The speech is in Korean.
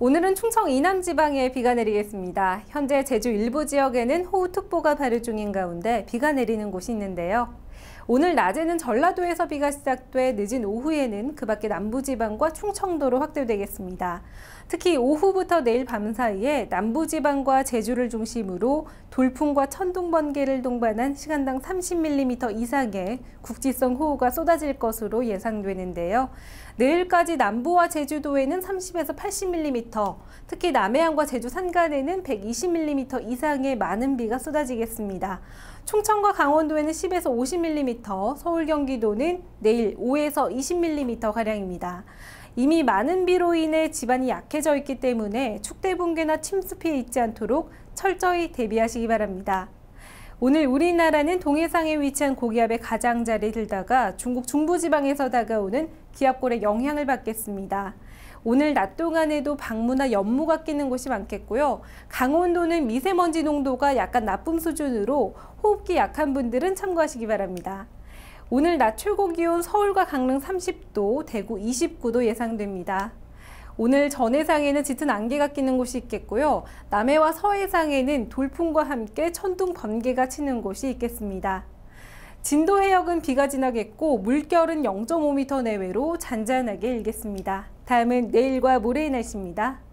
오늘은 충청 이남 지방에 비가 내리겠습니다. 현재 제주 일부 지역에는 호우특보가 발효 중인 가운데 비가 내리는 곳이 있는데요. 오늘 낮에는 전라도에서 비가 시작돼 늦은 오후에는 그 밖에 남부지방과 충청도로 확대되겠습니다. 특히 오후부터 내일 밤 사이에 남부지방과 제주를 중심으로 돌풍과 천둥 번개를 동반한 시간당 30mm 이상의 국지성 호우가 쏟아질 것으로 예상되는데요. 내일까지 남부와 제주도에는 30에서 80mm, 특히 남해안과 제주 산간에는 120mm 이상의 많은 비가 쏟아지겠습니다. 충청과 강원도에는 10에서 50mm, 서울 경기도는 내일 5에서 20mm 가량입니다. 이미 많은 비로 인해 집안이 약해져 있기 때문에 축대 붕괴나 침수 피해 있지 않도록 철저히 대비하시기 바랍니다. 오늘 우리나라는 동해상에 위치한 고기압의 가장자리에 들다가 중국 중부지방에서 다가오는 기압골의 영향을 받겠습니다. 오늘 낮 동안에도 방무나 연무가 끼는 곳이 많겠고요. 강원도는 미세먼지 농도가 약간 나쁨 수준으로 호흡기 약한 분들은 참고하시기 바랍니다. 오늘 낮 최고 기온 서울과 강릉 30도, 대구 29도 예상됩니다. 오늘 전해상에는 짙은 안개가 끼는 곳이 있겠고요. 남해와 서해상에는 돌풍과 함께 천둥 번개가 치는 곳이 있겠습니다. 진도 해역은 비가 지나겠고 물결은 0.5m 내외로 잔잔하게 일겠습니다. 다음은 내일과 모레의 날씨입니다.